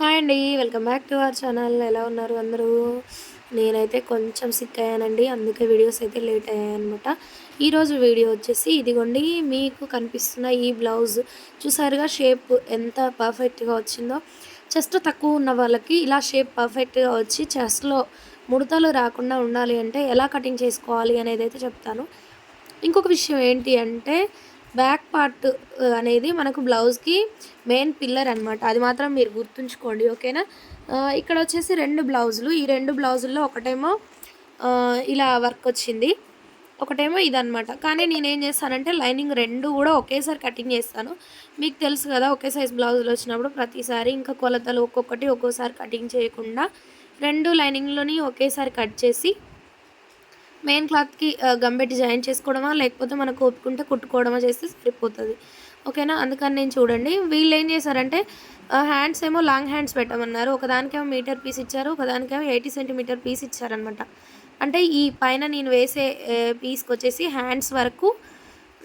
Hi అండి welcome back to our channel. ఎలా ఉన్నారు అందరూ? నేనైతే కొంచెం సిక్ అయ్యానండి అందుకే వీడియోస్ అయితే లేట్ అయ్యాయన్నమాట. ఈరోజు వీడియో వచ్చేసి ఇదిగోండి మీకు కనిపిస్తున్న ఈ బ్లౌజ్. చూసారుగా షేప్ ఎంత పర్ఫెక్ట్గా వచ్చిందో. చెస్ట్ తక్కువ ఉన్న వాళ్ళకి ఇలా షేప్ పర్ఫెక్ట్గా వచ్చి చెస్ట్లో ముడతలు రాకుండా ఉండాలి అంటే ఎలా కటింగ్ చేసుకోవాలి అనేది అయితే చెప్తాను. ఇంకొక విషయం ఏంటి అంటే బ్యాక్ పార్ట్ అనేది మనకు బ్లౌజ్కి మెయిన్ పిల్లర్ అనమాట అది మాత్రం మీరు గుర్తుంచుకోండి ఓకేనా? ఇక్కడ వచ్చేసి రెండు బ్లౌజులు. ఈ రెండు బ్లౌజుల్లో ఒకటేమో ఇలా వర్క్ వచ్చింది. ఒకటేమో ఇదనమాట కానీ నేనేం చేస్తానంటే లైనింగ్ రెండు కూడా ఒకేసారి కటింగ్ చేస్తాను. మీకు తెలుసు కదా ఒకే సైజ్ బ్లౌజులు వచ్చినప్పుడు ప్రతిసారి ఇంకా కొలతలు ఒక్కొక్కటి ఒక్కోసారి కటింగ్ చేయకుండా రెండు లైనింగ్లోని ఒకేసారి కట్ చేసి మెయిన్ క్లాత్కి గంబెట్టి జాయిన్ చేసుకోవడమా లేకపోతే మనకు ఒప్పుకుంటే కుట్టుకోవడమా చేస్తే సరిపోతుంది ఓకేనా? అందుకని నేను చూడండి. వీళ్ళు ఏం చేశారంటే హ్యాండ్స్ ఏమో లాంగ్ హ్యాండ్స్ పెట్టమన్నారు. ఒకదానికేమో మీటర్ పీస్ ఇచ్చారు ఒకదానికేమో ఎయిటీ సెంటీమీటర్ పీస్ ఇచ్చారనమాట అంటే ఈ పైన నేను వేసే పీస్కి వచ్చేసి హ్యాండ్స్ వరకు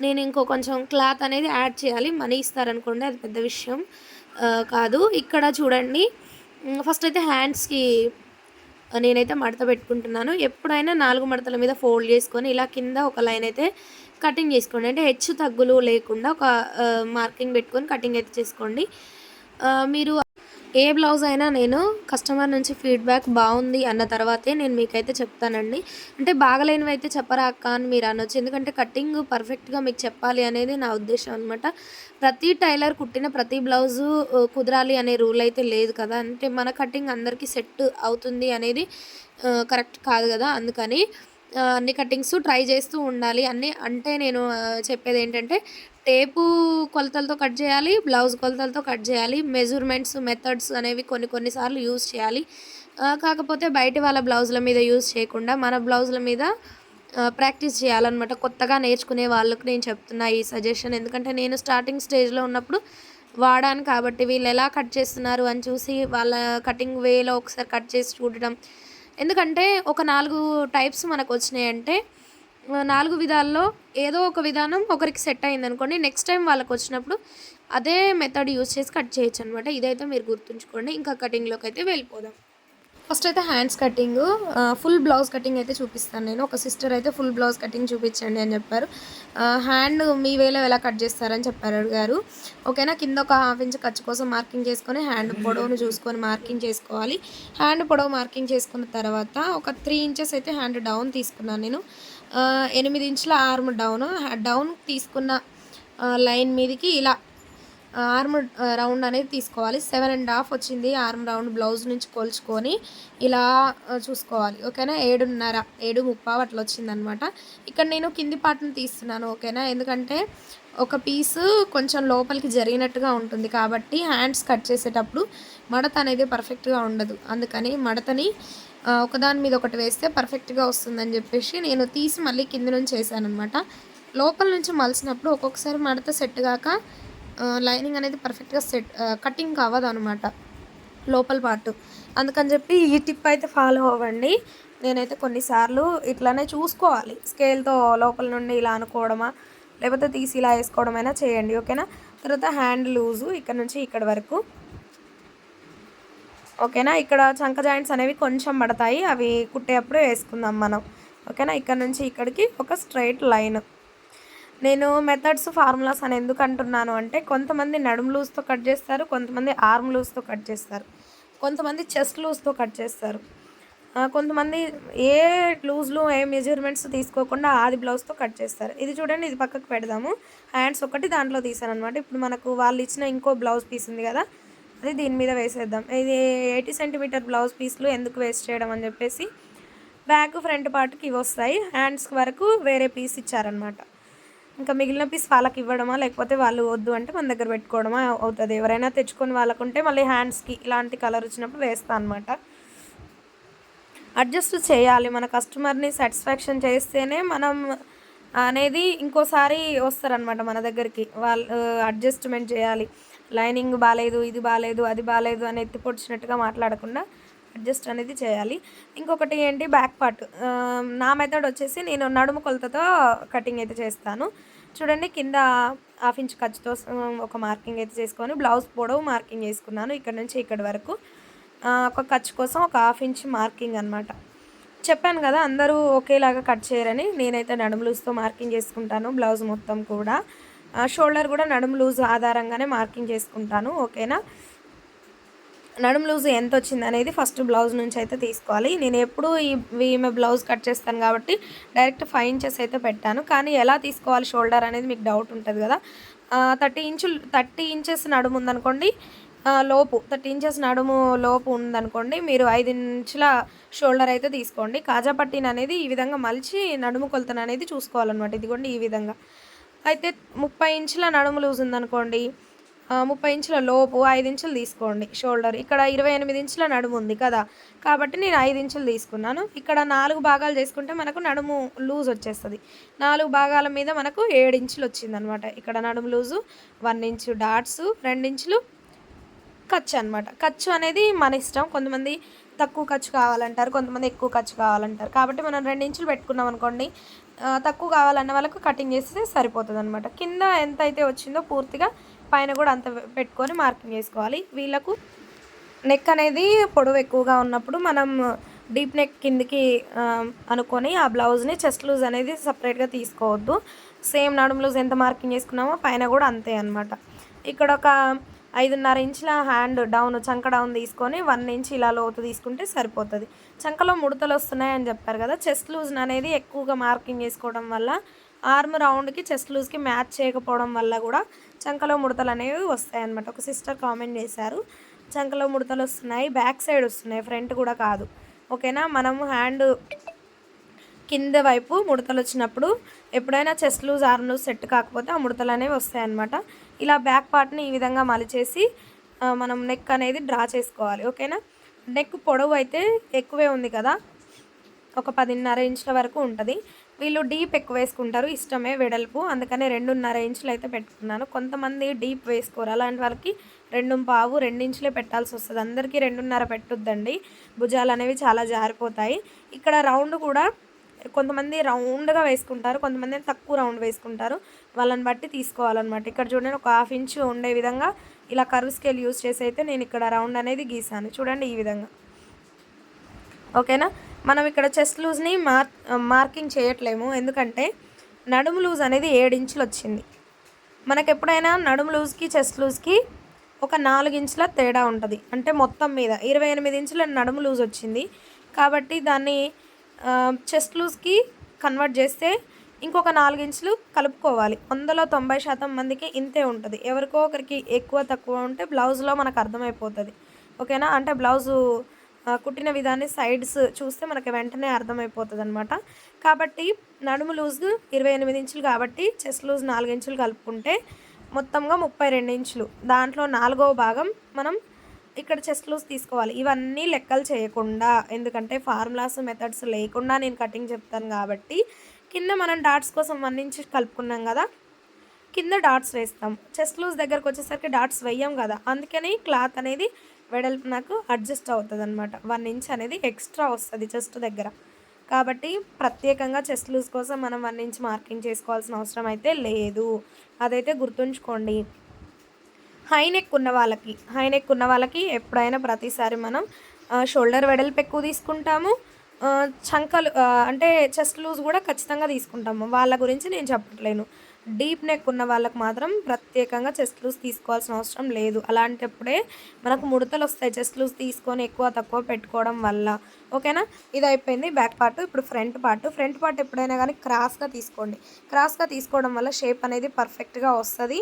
నేను ఇంకో కొంచెం క్లాత్ అనేది యాడ్ చేయాలి. మనీ ఇస్తారనుకోండి అది పెద్ద విషయం కాదు. ఇక్కడ చూడండి ఫస్ట్ అయితే హ్యాండ్స్కి నేనైతే మడత పెట్టుకుంటున్నాను. ఎప్పుడైనా నాలుగు మడతల మీద ఫోల్డ్ చేసుకొని ఇలా కింద ఒక లైన్ అయితే కటింగ్ చేసుకోండి. అంటే హెచ్చు తగ్గులు లేకుండా ఒక మార్కింగ్ పెట్టుకొని కటింగ్ అయితే చేసుకోండి. మీరు ఏ బ్లౌజ్ అయినా నేను కస్టమర్ నుంచి ఫీడ్బ్యాక్ బాగుంది అన్న తర్వాతే నేను మీకైతే చెప్తానండి. అంటే బాగలేనివి అయితే చెప్పరా అక్క అని మీరు అనొచ్చు. ఎందుకంటే కటింగ్ పర్ఫెక్ట్గా మీకు చెప్పాలి అనేది నా ఉద్దేశం అనమాట ప్రతి టైలర్ కుట్టిన ప్రతి బ్లౌజు కుదరాలి అనే రూల్ అయితే లేదు కదా. అంటే మన కటింగ్ అందరికీ సెట్ అవుతుంది అనేది కరెక్ట్ కాదు కదా. అందుకని అన్ని కటింగ్స్ ట్రై చేస్తూ ఉండాలి. అన్నీ అంటే నేను చెప్పేది ఏంటంటే టేపు కొలతలతో కట్ చేయాలి బ్లౌజ్ కొలతలతో కట్ చేయాలి మెజర్మెంట్స్ మెథడ్స్ అనేవి కొన్ని కొన్నిసార్లు యూజ్ చేయాలి. కాకపోతే బయట వాళ్ళ బ్లౌజుల మీద యూజ్ చేయకుండా మన బ్లౌజుల మీద ప్రాక్టీస్ చేయాలన్నమాట. కొత్తగా నేర్చుకునే వాళ్ళకు నేను చెప్తున్నా ఈ సజెషన్ ఎందుకంటే నేను స్టార్టింగ్ స్టేజ్లో ఉన్నప్పుడు వాడాను కాబట్టి వీళ్ళు ఎలా కట్ చేస్తున్నారు అని చూసి వాళ్ళ కటింగ్ వేలో ఒకసారి కట్ చేసి చూడటం ఎందుకంటే ఒక నాలుగు టైప్స్ మనకు వచ్చినాయంటే నాలుగు విధాల్లో ఏదో ఒక విధానం ఒకరికి సెట్ అయింది అనుకోండి నెక్స్ట్ టైం వాళ్ళకి వచ్చినప్పుడు అదే మెథడ్ యూజ్ చేసి కట్ చేయొచ్చు అనమాట ఇదైతే మీరు గుర్తుంచుకోండి. ఇంకా కటింగ్లోకి అయితే వెళ్ళిపోదాం. ఫస్ట్ అయితే hands cutting full blouse cutting అయితే చూపిస్తాను నేను. ఒక సిస్టర్ అయితే ఫుల్ బ్లౌజ్ కటింగ్ చూపించండి అని చెప్పారు. హ్యాండ్ మీ వేలో ఎలా కట్ చేస్తారని చెప్పారు అడిగారు ఓకేనా కింద ఒక హాఫ్ ఇంచ్ ఖర్చు కోసం మార్కింగ్ చేసుకొని హ్యాండ్ పొడవును చూసుకొని మార్కింగ్ చేసుకోవాలి. హ్యాండ్ పొడవు మార్కింగ్ చేసుకున్న తర్వాత ఒక త్రీ ఇంచెస్ అయితే హ్యాండ్ డౌన్ తీసుకున్నాను నేను. ఎనిమిది ఇంచుల ఆర్మ్ డౌన్. డౌన్ తీసుకున్న లైన్ మీదకి ఇలా ఆర్మ్ రౌండ్ అనేది తీసుకోవాలి. సెవెన్ అండ్ హాఫ్ వచ్చింది ఆర్మ్ రౌండ్ బ్లౌజ్ నుంచి కొలుచుకొని ఇలా చూసుకోవాలి. ఓకేనా? ఏడున్నర ఏడు ముప్పావు అట్లా వచ్చిందనమాట. ఇక్కడ నేను కింది పాటను తీస్తున్నాను ఓకేనా? ఎందుకంటే ఒక పీసు కొంచెం లోపలికి జరిగినట్టుగా ఉంటుంది కాబట్టి హ్యాండ్స్ కట్ చేసేటప్పుడు మడత అనేది పర్ఫెక్ట్గా ఉండదు. అందుకని మడతని ఒకదాని మీద ఒకటి వేస్తే పర్ఫెక్ట్గా వస్తుందని చెప్పేసి నేను తీసి మళ్ళీ కింద నుంచి వేసాను అనమాట లోపల నుంచి మలిసినప్పుడు ఒక్కొక్కసారి మడత సెట్ కాక లైనింగ్ అనేది పర్ఫెక్ట్గా సెట్ కటింగ్ కావదు అనమాట లోపల పాటు అందుకని చెప్పి ఈ టిప్ అయితే ఫాలో అవ్వండి. నేనైతే కొన్నిసార్లు ఇట్లానే చూసుకోవాలి. స్కేల్తో లోపల నుండి ఇలా అనుకోవడమా లేకపోతే తీసి ఇలా వేసుకోవడమైనా చేయండి ఓకేనా? తర్వాత హ్యాండ్ లూజు ఇక్కడ నుంచి ఇక్కడ వరకు. ఓకేనా? ఇక్కడ చంక జాయింట్స్ అనేవి కొంచెం పడతాయి. అవి కుట్టేటప్పుడు వేసుకుందాం మనం. ఓకేనా? ఇక్కడ నుంచి ఇక్కడికి ఒక స్ట్రైట్ లైన్. నేను మెథడ్స్ ఫార్ములాస్ అని ఎందుకు అంటున్నాను అంటే కొంతమంది నడుము లూజ్తో కట్ చేస్తారు కొంతమంది ఆర్మ్ లూజ్తో కట్ చేస్తారు కొంతమంది చెస్ట్ లూజ్తో కట్ చేస్తారు. కొంతమంది ఏ లూజ్లు ఏ మెజర్మెంట్స్ తీసుకోకుండా ఆది బ్లౌజ్తో కట్ చేస్తారు. ఇది చూడండి ఇది పక్కకు పెడదాము. హ్యాండ్స్ ఒకటి దాంట్లో తీసాను అనమాట ఇప్పుడు మనకు వాళ్ళు ఇచ్చిన ఇంకో బ్లౌజ్ పీస్ ఉంది కదా అది దీని మీద వేసేద్దాం. ఇది ఎయిటీ సెంటీమీటర్ బ్లౌజ్ పీస్లు ఎందుకు వేస్ట్ చేయడం అని చెప్పేసి బ్యాక్ ఫ్రంట్ పార్ట్కి ఇవి వస్తాయి. హ్యాండ్స్ వరకు వేరే పీస్ ఇచ్చారనమాట ఇంకా మిగిలిన పీస్ వాళ్ళకి ఇవ్వడమా లేకపోతే వాళ్ళు వద్దు అంటే మన దగ్గర పెట్టుకోవడమా అవుతుంది. ఎవరైనా తెచ్చుకొని వాళ్ళకుంటే మళ్ళీ హ్యాండ్స్కి ఇలాంటి కలర్ వచ్చినప్పుడు వేస్తా అనమాట అడ్జస్ట్ చేయాలి. మన కస్టమర్ని సాటిస్ఫాక్షన్ చేస్తేనే మనం అనేది ఇంకోసారి వస్తారనమాట మన దగ్గరికి. వాళ్ళు అడ్జస్ట్మెంట్ చేయాలి. లైనింగ్ బాగాలేదు ఇది బాగాలేదు అది బాగాలేదు అని ఎత్తిపొడిచినట్టుగా మాట్లాడకుండా అడ్జస్ట్ అనేది చేయాలి. ఇంకొకటి ఏంటి? Back part. నా మెథడ్ వచ్చేసి నేను నడుము కొలతతో కటింగ్ అయితే చేస్తాను. చూడండి కింద హాఫ్ ఇంచ్ ఖర్చుతో ఒక మార్కింగ్ అయితే చేసుకొని బ్లౌజ్ పొడవు మార్కింగ్ వేసుకున్నాను ఇక్కడ నుంచి ఇక్కడ వరకు. ఒక ఖర్చు కోసం ఒక హాఫ్ ఇంచ్ మార్కింగ్ అనమాట చెప్పాను కదా అందరూ ఒకేలాగా కట్ చేయరని. నేనైతే నడుములుస్తూ మార్కింగ్ చేసుకుంటాను బ్లౌజ్ మొత్తం కూడా. షోల్డర్ కూడా నడుము లూజ్ ఆధారంగానే మార్కింగ్ చేసుకుంటాను ఓకేనా? నడుము లూజ్ ఎంత వచ్చింది అనేది ఫస్ట్ బ్లౌజ్ నుంచి అయితే తీసుకోవాలి. నేను ఎప్పుడు ఈ ఈమె బ్లౌజ్ కట్ చేస్తాను కాబట్టి డైరెక్ట్ ఫైవ్ ఇంచెస్ అయితే పెట్టాను. కానీ ఎలా తీసుకోవాలి షోల్డర్ అనేది మీకు డౌట్ ఉంటుంది కదా. థర్టీ ఇంచులు థర్టీ ఇంచెస్ నడుము ఉందనుకోండి లోపు థర్టీ ఇంచెస్ నడుము లోపు ఉందనుకోండి మీరు ఐదు ఇంచుల షోల్డర్ అయితే తీసుకోండి. కాజా పట్టీని అనేది ఈ విధంగా మలిచి నడుము కొలతను అనేది చూసుకోవాలన్నమాట. ఇదిగోండి ఈ విధంగా. అయితే ముప్పై ఇంచుల నడుము లూజ్ ఉందనుకోండి ముప్పై ఇంచుల లోపు ఐదు ఇంచులు తీసుకోండి షోల్డర్. ఇక్కడ ఇరవై ఎనిమిది ఇంచుల నడుము ఉంది కదా కాబట్టి నేను ఐదు ఇంచులు తీసుకున్నాను. ఇక్కడ నాలుగు భాగాలు చేసుకుంటే మనకు నడుము లూజ్ వచ్చేస్తుంది. నాలుగు భాగాల మీద మనకు ఏడు ఇంచులు వచ్చింది అనమాట ఇక్కడ నడుము లూజు వన్ ఇంచు డాట్స్ రెండు ఇంచులు ఖర్చు అనమాట. ఖర్చు అనేది మన ఇష్టం. కొంతమంది తక్కువ ఖర్చు కావాలంటారు కొంతమంది ఎక్కువ ఖర్చు కావాలంటారు. కాబట్టి మనం రెండు ఇంచులు పెట్టుకున్నాం అనుకోండి తక్కువ కావాలన్న వాళ్ళకు కటింగ్ చేస్తే సరిపోతుంది అనమాట కింద ఎంత అయితే వచ్చిందో పూర్తిగా పైన కూడా అంత పెట్టుకొని మార్కింగ్ చేసుకోవాలి. వీళ్ళకు నెక్ అనేది పొడవు ఎక్కువగా ఉన్నప్పుడు మనం డీప్ నెక్ కిందికి అనుకొని ఆ బ్లౌజ్ని చెస్ట్ లూజ్ అనేది సపరేట్గా తీసుకోవద్దు. సేమ్ నడుము లూజ్ ఎంత మార్కింగ్ చేసుకున్నామో పైన కూడా అంతే అనమాట ఇక్కడ ఒక ఐదున్నర ఇంచుల హ్యాండ్ డౌన్ చంక డౌన్ తీసుకొని వన్ ఇంచ్ ఇలా లోతు తీసుకుంటే సరిపోతుంది. చంకలో ముడతలు వస్తున్నాయని చెప్పారు కదా చెస్ట్ లూజ్ అనేది ఎక్కువగా మార్కింగ్ చేసుకోవడం వల్ల ఆర్మ్ రౌండ్కి చెస్ట్ లూజ్కి మ్యాచ్ చేయకపోవడం వల్ల కూడా చంకలో ముడతలు అనేవి వస్తాయన్నమాట. ఒక సిస్టర్ కామెంట్ చేశారు చంకలో ముడతలు వస్తున్నాయి బ్యాక్ సైడ్ వస్తున్నాయి ఫ్రంట్ కూడా కాదు. ఓకేనా? మనము హ్యాండ్ కింద వైపు ముడతలు వచ్చినప్పుడు ఎప్పుడైనా chest loose arm loose set కాకపోతే ఆ ముడతలు అనేవి వస్తాయన్నమాట. ఇలా బ్యాక్ పార్ట్ని ఈ విధంగా మలిచేసి మనం నెక్ అనేది డ్రా చేసుకోవాలి ఓకేనా? నెక్ పొడవు అయితే ఎక్కువే ఉంది కదా? ఒక పదిన్నర ఇంచుల వరకు ఉంటుంది. వీళ్ళు డీప్ ఎక్కువ వేసుకుంటారు ఇష్టమే వెడల్పు. అందుకనే రెండున్నర ఇంచులు అయితే పెట్టుకున్నాను. కొంతమంది డీప్ వేసుకోరు. అలాంటి వాళ్ళకి రెండు పావు రెండించులే పెట్టాల్సి వస్తుంది. అందరికీ రెండున్నర పెట్టొద్దండి. భుజాలు అనేవి చాలా జారిపోతాయి. ఇక్కడ రౌండ్ కూడా కొంతమంది రౌండ్గా వేసుకుంటారు కొంతమంది తక్కువ రౌండ్ వేసుకుంటారు. వాళ్ళని బట్టి తీసుకోవాలన్నమాట. ఇక్కడ చూడండి ఒక హాఫ్ ఇంచ్ ఉండే విధంగా ఇలా కర్వ్ స్కేల్ యూస్ చేసి అయితే నేను ఇక్కడ రౌండ్ అనేది గీసాను. చూడండి ఈ విధంగా. ఓకేనా? మనం ఇక్కడ చెస్ట్ లూజ్ని మార్ మార్కింగ్ చేయట్లేము. ఎందుకంటే నడుము లూజ్ అనేది ఏడు వచ్చింది. మనకు ఎప్పుడైనా నడుము లూజ్కి చెస్ట్ లూజ్కి ఒక నాలుగు ఇంచుల తేడా ఉంటుంది. అంటే మొత్తం మీద ఇరవై ఎనిమిది ఇంచుల నడుము లూజ్ వచ్చింది. కాబట్టి దాన్ని చెస్ట్ లూజ్కి కన్వర్ట్ చేస్తే ఇంకొక నాలుగు ఇంచులు కలుపుకోవాలి. వందలో తొంభై శాతం మందికి ఇంతే ఉంటుంది. ఎవరికో ఒకరికి ఎక్కువ తక్కువ ఉంటే బ్లౌజ్లో మనకు అర్థమైపోతుంది. ఓకేనా? అంటే బ్లౌజు కుట్టిన విధాన్ని సైడ్స్ చూస్తే మనకి వెంటనే అర్థమైపోతుంది అనమాట కాబట్టి నడుము లూజ్ ఇరవై ఎనిమిది ఇంచులు కాబట్టి చెస్ట్ లూజ్ నాలుగు ఇంచులు కలుపుకుంటే మొత్తంగా ముప్పై రెండు ఇంచులు. దాంట్లో నాలుగవ భాగం మనం ఇక్కడ చెస్ట్ లూస్ తీసుకోవాలి. ఇవన్నీ లెక్కలు చేయకుండా ఎందుకంటే ఫార్ములాస్ మెథడ్స్ లేకుండా నేను కటింగ్ చెప్తాను కాబట్టి కింద మనం డాట్స్ కోసం వన్ ఇంచ్ కలుపుకున్నాం కదా కింద డాట్స్ వేస్తాం. చెస్ట్ లూజ్ దగ్గరకు వచ్చేసరికి డాట్స్ వేయం కదా అందుకని క్లాత్ అనేది వెడల్పు నాకు అడ్జస్ట్ అవుతుంది అనమాట వన్ ఇంచ్ అనేది ఎక్స్ట్రా వస్తుంది చెస్ట్ దగ్గర. కాబట్టి ప్రత్యేకంగా చెస్ట్ లూజ్ కోసం మనం వన్ ఇంచ్ మార్కింగ్ చేసుకోవాల్సిన అవసరం అయితే లేదు. అదైతే గుర్తుంచుకోండి. హై నెక్ ఉన్న వాళ్ళకి హై నెక్ ఉన్న వాళ్ళకి ఎప్పుడైనా ప్రతిసారి మనం షోల్డర్ వెడల్పు ఎక్కువ తీసుకుంటాము. చంకలు అంటే చెస్ట్ లూజ్ కూడా ఖచ్చితంగా తీసుకుంటాము. వాళ్ళ గురించి నేను చెప్పట్లేను. డీప్ నెక్ ఉన్న వాళ్ళకి మాత్రం ప్రత్యేకంగా చెస్ట్ లూజ్ తీసుకోవాల్సిన అవసరం లేదు. అలాంటప్పుడే మనకు ముడతలు వస్తాయి చెస్ట్ లూజ్ తీసుకొని ఎక్కువ తక్కువ పెట్టుకోవడం వల్ల. ఓకేనా? ఇది అయిపోయింది బ్యాక్ పార్ట్. ఇప్పుడు ఫ్రంట్ పార్ట్. ఫ్రంట్ పార్ట్ ఎప్పుడైనా కానీ క్రాస్గా తీసుకోండి. క్రాస్గా తీసుకోవడం వల్ల షేప్ అనేది పర్ఫెక్ట్గా వస్తుంది.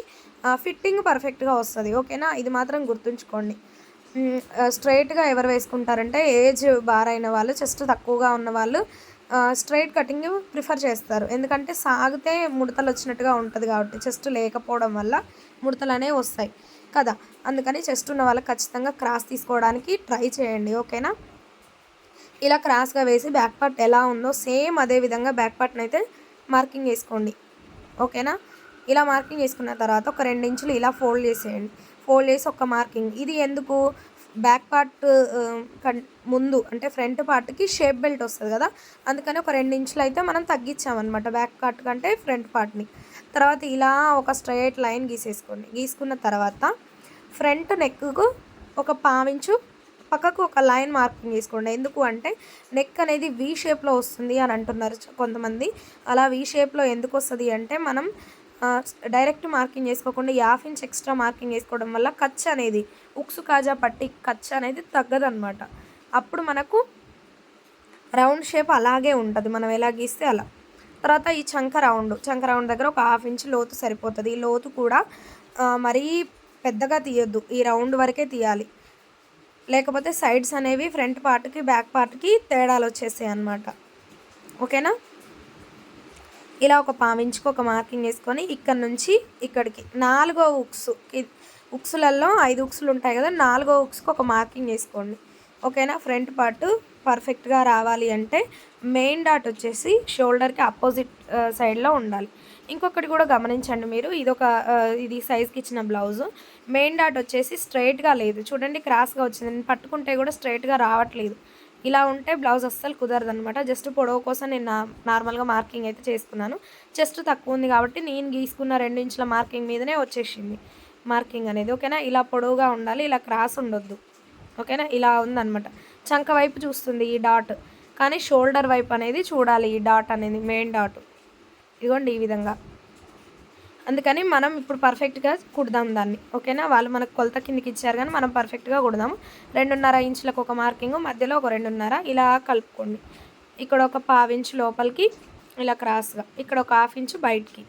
ఫిట్టింగ్ పర్ఫెక్ట్గా వస్తుంది. ఓకేనా? ఇది మాత్రం గుర్తుంచుకోండి. స్ట్రైట్గా ఎవరు వేసుకుంటారంటే ఏజ్ బార్ అయిన వాళ్ళు చెస్ట్ తక్కువగా ఉన్న వాళ్ళు స్ట్రైట్ కటింగ్ ప్రిఫర్ చేస్తారు. ఎందుకంటే సాగితే ముడతలు వచ్చినట్టుగా ఉంటుంది కాబట్టి చెస్ట్ లేకపోవడం వల్ల ముడతలు అనేవి వస్తాయి కదా. అందుకని చెస్ట్ ఉన్న వాళ్ళకి ఖచ్చితంగా క్రాస్ తీసుకోవడానికి ట్రై చేయండి ఓకేనా ఇలా క్రాస్గా వేసి బ్యాక్ పార్ట్ ఎలా ఉందో సేమ్ అదే విధంగా బ్యాక్ పార్ట్ని అయితే మార్కింగ్ వేసుకోండి ఓకేనా ఇలా మార్కింగ్ వేసుకున్న తర్వాత ఒక రెండు ఇంచులు ఇలా ఫోల్డ్ చేసేయండి. ఫోల్డ్ చేసి ఒక మార్కింగ్ ఇది ఎందుకు? బ్యాక్ పార్ట్ ముందు అంటే ఫ్రంట్ పార్ట్కి షేప్ బెల్ట్ వస్తుంది కదా? అందుకని ఒక రెండు ఇంచులు అయితే మనం తగ్గించామన్నమాట బ్యాక్ పార్ట్ కంటే ఫ్రంట్ పార్ట్ని. తర్వాత ఇలా ఒక స్ట్రైట్ లైన్ గీసేసుకోండి. గీసుకున్న తర్వాత ఫ్రంట్ నెక్కు ఒక పావించు పక్కకు ఒక లైన్ మార్కింగ్ చేసుకోండి. ఎందుకు అంటే నెక్ అనేది వీ షేప్లో వస్తుంది అని అంటున్నారు కొంతమంది. అలా వీ షేప్లో ఎందుకు వస్తుంది అంటే మనం డైరెక్ట్ మార్కింగ్ చేసుకోకుండా యాఫ్ ఇంచ్ ఎక్స్ట్రా మార్కింగ్ వేసుకోవడం వల్ల కచ్ అనేది ఉక్సు కాజా పట్టి కచ్ అనేది తగ్గదనమాట అప్పుడు మనకు రౌండ్ షేప్ అలాగే ఉంటుంది. మనం ఎలా గీస్తే అలా. తర్వాత ఈ చంక రౌండ్ చంక రౌండ్ దగ్గర ఒక హాఫ్ ఇంచ్ లోతు సరిపోతుంది. ఈ లోతు కూడా మరీ పెద్దగా తీయొద్దు. ఈ రౌండ్ వరకే తీయాలి. లేకపోతే సైడ్స్ అనేవి ఫ్రంట్ పార్ట్కి బ్యాక్ పార్ట్కి తేడాలు వచ్చేసాయి అన్నమాట ఓకేనా? ఇలా ఒక పావించుకు ఒక మార్కింగ్ వేసుకొని ఇక్కడ నుంచి ఇక్కడికి. నాలుగో ఉక్స్. ఉక్సులలో ఐదు ఉక్సులు ఉంటాయి కదా నాలుగో ఉక్స్కి ఒక మార్కింగ్ వేసుకోండి. ఓకేనా? ఫ్రంట్ పార్ట్ పర్ఫెక్ట్గా రావాలి అంటే మెయిన్ డాట్ వచ్చేసి షోల్డర్కి అపోజిట్ సైడ్లో ఉండాలి. ఇంకొకటి కూడా గమనించండి మీరు. ఇది ఒక ఇది సైజ్కి ఇచ్చిన బ్లౌజ్. మెయిన్ డాట్ వచ్చేసి స్ట్రైట్గా లేదు. చూడండి క్రాస్గా వచ్చింది. నేను పట్టుకుంటే కూడా స్ట్రైట్గా రావట్లేదు. ఇలా ఉంటే బ్లౌజ్ అస్సలు కుదరదు అనమాట జస్ట్ పొడవు కోసం నేను నార్మల్గా మార్కింగ్ అయితే చేసుకున్నాను. చెస్ట్ తక్కువ ఉంది కాబట్టి నేను గీసుకున్న రెండు ఇంచుల మార్కింగ్ మీదనే వచ్చేసింది మార్కింగ్ అనేది. ఓకేనా? ఇలా పొడవుగా ఉండాలి ఇలా క్రాస్ ఉండొద్దు. ఓకేనా? ఇలా ఉందనమాట చంక వైపు చూస్తుంది ఈ డాట్ కానీ షోల్డర్ వైపు అనేది చూడాలి ఈ డాట్ అనేది మెయిన్ డాట్. ఇదిగోండి ఈ విధంగా. అందుకని మనం ఇప్పుడు పర్ఫెక్ట్గా కుడదాం దాన్ని. ఓకేనా? వాళ్ళు మనకు కొలత కిందకి ఇచ్చారు కానీ మనం పర్ఫెక్ట్గా కుడదాము. రెండున్నర ఇంచులకు ఒక మార్కింగ్ మధ్యలో ఒక రెండున్నర. ఇలా కలుపుకోండి. ఇక్కడ ఒక పావించు లోపలికి ఇలా క్రాస్గా. ఇక్కడ ఒక హాఫ్ ఇంచు బయటికి.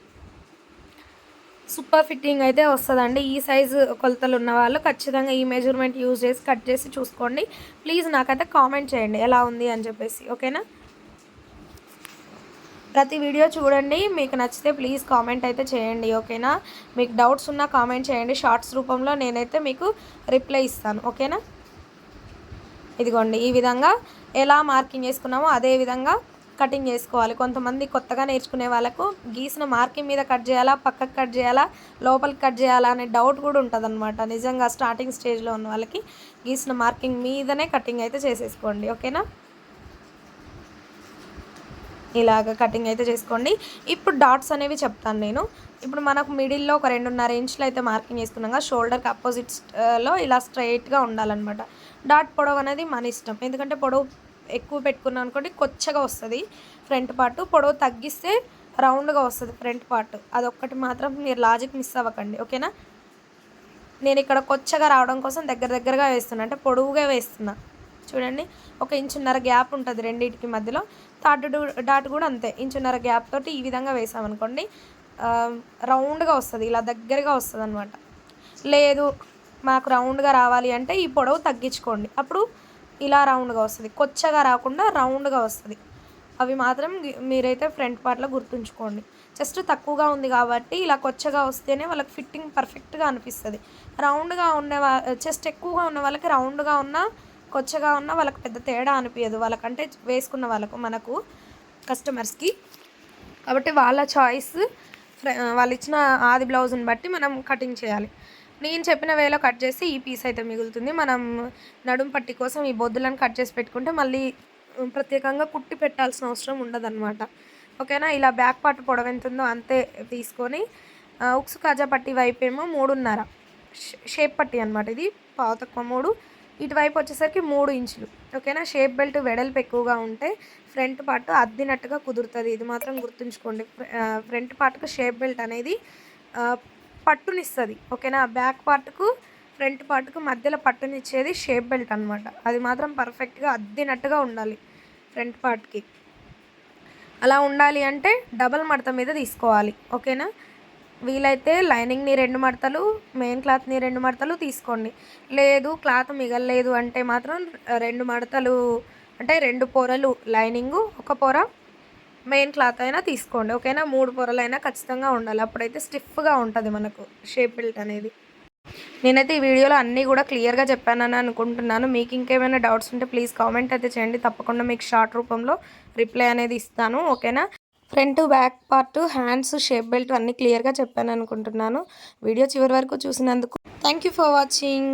సూపర్ ఫిట్టింగ్ అయితే వస్తుందండి. ఈ సైజు కొలతలు ఉన్న వాళ్ళు ఖచ్చితంగా ఈ మెజర్మెంట్ యూజ్ చేసి కట్ చేసి చూసుకోండి. ప్లీజ్ నాకైతే కామెంట్ చేయండి. ఎలా ఉంది అని చెప్పేసి. ఓకేనా? ప్రతి వీడియో చూడండి. మీకు నచ్చితే ప్లీజ్ కామెంట్ అయితే చేయండి ఓకేనా మీకు డౌట్స్ ఉన్నా కామెంట్ చేయండి. షార్ట్స్ రూపంలో నేనైతే మీకు రిప్లై ఇస్తాను ఓకేనా ఇదిగోండి ఈ విధంగా ఎలా మార్కింగ్ చేసుకున్నామో అదే విధంగా కటింగ్ చేసుకోవాలి. కొంతమంది కొత్తగా నేర్చుకునే వాళ్ళకు గీసిన మార్కింగ్ మీద కట్ చేయాలా పక్కకు కట్ చేయాలా లోపలికి కట్ చేయాలా అనే డౌట్ కూడా ఉంటుంది అనమాట నిజంగా స్టార్టింగ్ స్టేజ్లో ఉన్న వాళ్ళకి గీసిన మార్కింగ్ మీదనే కటింగ్ అయితే చేసేసుకోండి ఓకేనా ఇలాగ కటింగ్ అయితే చేసుకోండి. ఇప్పుడు డాట్స్ అనేవి చెప్తాను నేను. ఇప్పుడు మనకు మిడిల్లో ఒక రెండున్నర ఇంచులు అయితే మార్కింగ్ చేసుకున్నాక షోల్డర్కి అపోజిట్స్లో ఇలా స్ట్రైట్గా ఉండాలన్నమాట. డాట్ పొడవు అనేది మన ఇష్టం. ఎందుకంటే పొడవు ఎక్కువ పెట్టుకున్నాం అనుకోండి కొచ్చగా వస్తుంది ఫ్రంట్ పార్ట్ పొడవు తగ్గిస్తే రౌండ్గా వస్తుంది ఫ్రంట్ పార్ట్ అదొక్కటి మాత్రం మీరు లాజిక్ మిస్ అవ్వకండి ఓకేనా నేను ఇక్కడ కొచ్చగా రావడం కోసం దగ్గర దగ్గరగా వేస్తున్నా. అంటే పొడవుగా వేస్తున్నా. చూడండి ఒక ఇంచున్నర గ్యాప్ ఉంటుంది రెండింటికి మధ్యలో. థర్డ్ డాట్ కూడా అంతే. ఇంచున్నర గ్యాప్ తోటి ఈ విధంగా వేసామనుకోండి రౌండ్గా వస్తుంది. ఇలా దగ్గరగా వస్తుంది అనమాట లేదు మాకు రౌండ్గా రావాలి అంటే ఈ పొడవు తగ్గించుకోండి. అప్పుడు ఇలా రౌండ్గా వస్తుంది. కొచ్చగా రాకుండా రౌండ్గా వస్తుంది. అవి మాత్రం మీరైతే ఫ్రంట్ పార్ట్లో గుర్తుంచుకోండి. జస్ట్ తక్కువగా ఉంది కాబట్టి ఇలా కొచ్చగా వస్తేనే వాళ్ళకి ఫిట్టింగ్ పర్ఫెక్ట్గా అనిపిస్తుంది. రౌండ్గా ఉండే వా చెస్ట్ ఎక్కువగా ఉన్న వాళ్ళకి రౌండ్గా ఉన్న కొచ్చగా ఉన్న వాళ్ళకి పెద్ద తేడా అనిపించదు వాళ్ళకంటే వేసుకున్న వాళ్ళకు మనకు కస్టమర్స్కి కాబట్టి వాళ్ళ చాయిస్ వాళ్ళు ఇచ్చిన ఆది బ్లౌజ్ని బట్టి మనం కటింగ్ చేయాలి. నేను చెప్పిన వేలో కట్ చేసి ఈ పీస్ అయితే మిగులుతుంది. మనం నడుం పట్టి కోసం ఈ బొద్దులను కట్ చేసి పెట్టుకుంటే మళ్ళీ ప్రత్యేకంగా కుట్టి పెట్టాల్సిన అవసరం ఉండదన్నమాట. ఓకేనా? ఇలా బ్యాక్ పార్ట్ పొడవు ఎంత ఉందో అంతే తీసుకొని ఉక్సు కాజా పట్టి వైపేమో మూడున్నర. షేప్ పట్టి అనమాట ఇది. పావు తక్కువ మూడు ఇటువైపు వచ్చేసరికి మూడు ఇంచులు. ఓకేనా? షేప్ బెల్ట్ వెడల్పు ఎక్కువగా ఉంటే ఫ్రంట్ పార్ట్ అద్దినట్టుగా కుదురుతుంది. ఇది మాత్రం గుర్తుంచుకోండి. ఫ్రంట్ పార్ట్కు షేప్ బెల్ట్ అనేది పట్టునిస్తుంది. ఓకేనా? బ్యాక్ పార్ట్కు ఫ్రంట్ పార్ట్కు మధ్యలో పట్టునిచ్చేది షేప్ బెల్ట్ అనమాట అది మాత్రం పర్ఫెక్ట్గా అద్దినట్టుగా ఉండాలి ఫ్రంట్ పార్ట్కి. అలా ఉండాలి అంటే డబల్ మడత మీద తీసుకోవాలి. ఓకేనా? వీలైతే లైనింగ్ని రెండు మడతలు మెయిన్ క్లాత్ని రెండు మడతలు తీసుకోండి. లేదు క్లాత్ మిగలలేదు అంటే మాత్రం రెండు మడతలు అంటే రెండు పొరలు లైనింగు ఒక పొర మెయిన్ క్లాత్ అయినా తీసుకోండి. ఓకేనా? మూడు పొరలైనా ఖచ్చితంగా ఉండాలి. అప్పుడైతే స్టిఫ్గా ఉంటుంది మనకు షేప్ బెల్ట్ అనేది. నేనైతే ఈ వీడియోలో అన్నీ కూడా క్లియర్గా చెప్పానని అనుకుంటున్నాను. మీకు ఇంకేమైనా డౌట్స్ ఉంటే ప్లీజ్ కామెంట్ అయితే చేయండి. తప్పకుండా మీకు షార్ట్ రూపంలో రిప్లై అనేది ఇస్తాను. ఓకేనా? Front back part hands shape belt అన్నీ క్లియర్గా చెప్పాను అనుకుంటున్నాను వీడియో చివరి వరకు చూసినందుకు థ్యాంక్ ఫర్ వాచింగ్